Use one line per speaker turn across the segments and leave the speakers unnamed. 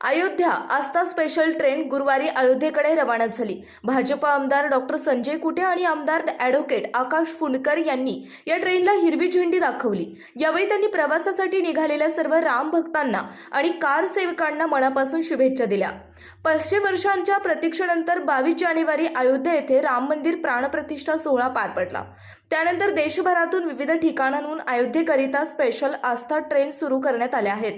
अयोध्या आस्था special train गुरुवारी अयोध्येकडे रवाना झाली. भाजप आमदार डॉक्टर संजय कुटे आणि आमदार ॲडव्होकेट आकाश फुंडकर यांनी या ट्रेनला हिरवी झेंडी दाखवली. यावेळी त्यांनी प्रवासासाठी निघालेल्या सर्व राम भक्तांना आणि कार सेवकांना मनापासून शुभेच्छा दिल्या. पाचशे वर्षांच्या प्रतीक्षेनंतर बावीस जानेवारी अयोध्या येथे राम मंदिर प्राणप्रतिष्ठा सोहळा पार पडला. त्यानंतर देशभरातून विविध ठिकाणांहून अयोध्येकरिता स्पेशल आस्था ट्रेन सुरू करण्यात आल्या आहेत.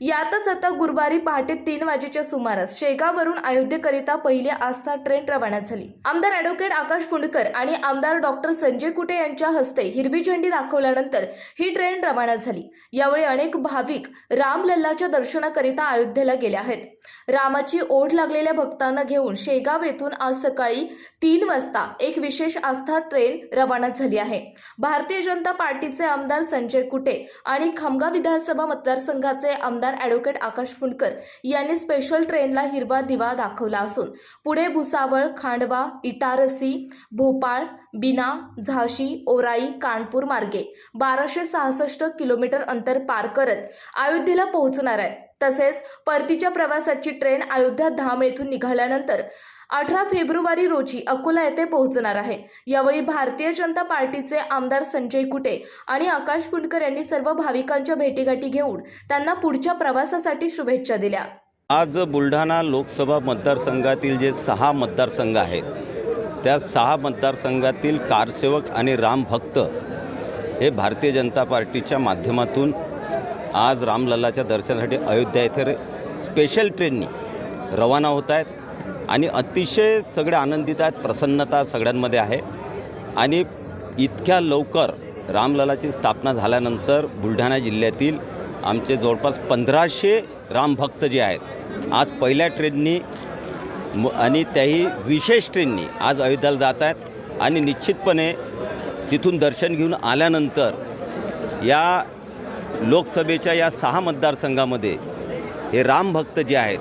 यातच आता गुरुवारी पहाटे तीन वाजेच्या सुमारास शेगाववरून अयोध्येकरिता पहिली आस्था ट्रेन रवाना झाली. आमदार ॲडव्होकेट आकाश फुंडकर आणि आमदार डॉक्टर संजय कुटे यांच्या हस्ते हिरवी झेंडी दाखवल्यानंतर ही ट्रेन रवाना झाली. यावेळी अनेक भाविक रामलल्लाच्या दर्शनाकरिता अयोध्येला गेले आहेत. रामाची ओढ लागलेल्या भक्तांना घेऊन शेगाव येथून आज सकाळी तीन वाजता एक विशेष आस्था ट्रेन रवाना झाली आहे. भारतीय जनता पार्टीचे आमदार संजय कुटे आणि खामगाव विधानसभा मतदारसंघाचे आमदार ॲडव्होकेट आकाश फुंडकर यांनी स्पेशल ट्रेनला हिरवा दिवा दाखवला असून पुढे भुसावळ खांडवा इटारसी भोपाळ बिना झाशी ओराई कानपूर मार्गे बाराशे सहासष्ट किलोमीटर अंतर पार करत अयोध्येला पोहोचणार आहे. तसेच परतीच्या प्रवासाची ट्रेन अयोध्या धाम येथून निघाल्यानंतर अठरा फेब्रुवारी रोजी अकोला येथे पोहोचणार आहे. यावेळी भारतीय जनता पार्टीचे आमदार संजय कुटे आणि आकाश पुंडकर यांनी सर्व भाविकांच्या भेटीगाठी घेऊन त्यांना पुढच्या प्रवासासाठी शुभेच्छा दिल्या.
आज बुलढाणा लोकसभा मतदारसंघातील जे सहा मतदारसंघ आहेत त्या सहा मतदारसंघातील कारसेवक आणि रामभक्त हे भारतीय जनता पार्टीच्या माध्यमातून आज रामलल्लाच्या दर्शनासाठी अयोध्या येथे स्पेशल ट्रेननी रवाना होत आहेत. आणि अतिशय सगळे आनंदित आहेत प्रसन्नता सगळ्यांमध्ये आहे. आणि इतक्या लवकर रामललाची स्थापना झाल्यानंतर बुलढाणा जिल्ह्यातील आमचे जवळपास पंधराशे रामभक्त जे आहेत आज पहिल्या ट्रेननी म आणि त्याही विशेष ट्रेननी आज अयोध्याला जात आहेत. आणि निश्चितपणे तिथून दर्शन घेऊन आल्यानंतर या लोकसभेच्या या सहा मतदारसंघामध्ये हे रामभक्त जे आहेत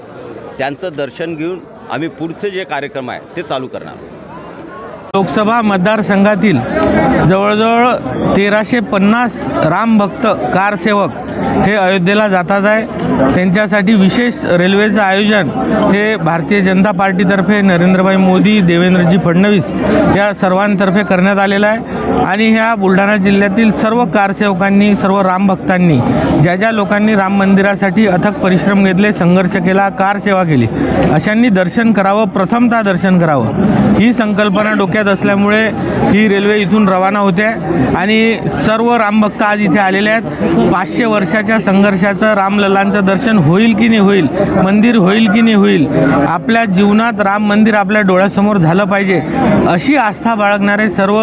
त्यांचं दर्शन घेऊन आम्ही पुढचे जे कार्यक्रम आहे ते चालू करणार.
लोकसभा मतदारसंघातील जवळजवळ तेराशे पन्नास रामभक्त कारसेवक हे अयोध्येला जातात आहे. त्यांच्यासाठी विशेष रेल्वेचं आयोजन हे भारतीय जनता पार्टीतर्फे नरेंद्रभाई मोदी देवेंद्रजी फडणवीस या सर्वांतर्फे करण्यात आलेलं आहे. आणि ह्या बुलढाणा जिल्ह्यातील सर्व कारसेवकांनी सर्व रामभक्तांनी ज्या ज्या लोकांनी राम मंदिरासाठी अथक परिश्रम घेतले संघर्ष केला कार सेवा केली अशांनी दर्शन करावं प्रथमतः दर्शन करावं. ही संकल्पना डोक्यात असल्यामुळे ही रेल्वे इथून रवाना होते आणि सर्व रामभक्त आज इथे आलेले आहेत. पाचशे वर्षाच्या संघर्षाचं रामलल्लांचं दर्शन होईल की नाही होईल मंदिर होईल की नाही होईल आपल्या जीवनात राम मंदिर आपल्या डोळ्यासमोर झालं पाहिजे अशी आस्था बाळगणारे सर्व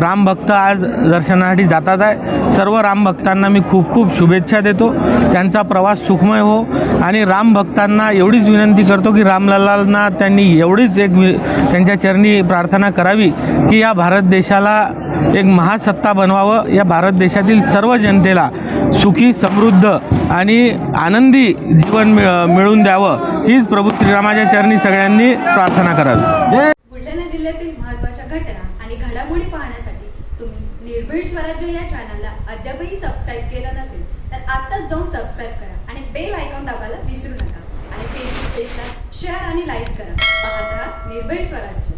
रामभक्त आज दर्शनासाठी जातात आहे. सर्व रामभक्तांना मी खूप खूप शुभेच्छा देतो. त्यांचा प्रवास सुखमय हो आणि रामभक्तांना एवढीच विनंती करतो की रामलल्लांना त्यांनी एवढीच एक त्यांच्या चरणी प्रार्थना करावी की या भारत देशाला एक महासत्ता बनवावं. या भारत देशातील सर्व जनतेला सुखी समृद्ध आणि आनंदी जीवन मिळ- मिळवून द्यावं. हीच प्रभू श्रीरामाच्या चरणी सगळ्यांनी प्रार्थना करावी.
बुलढाणा जिल्ह्यातील महत्त्वाच्या घटना आणि घडामोडी पाहण्यासाठी तुम्ही निर्भीड स्वराज्य या चॅनलला अद्यापही सबस्क्राईब केलं नसेल तर आत्ताच जाऊन सबस्क्राईब करा आणि बेल आयकॉन दाबायला विसरू नका. आणि फेसबुक पेजला शेअर आणि लाईक करा. पाहत राहा निर्भीड स्वराज्य.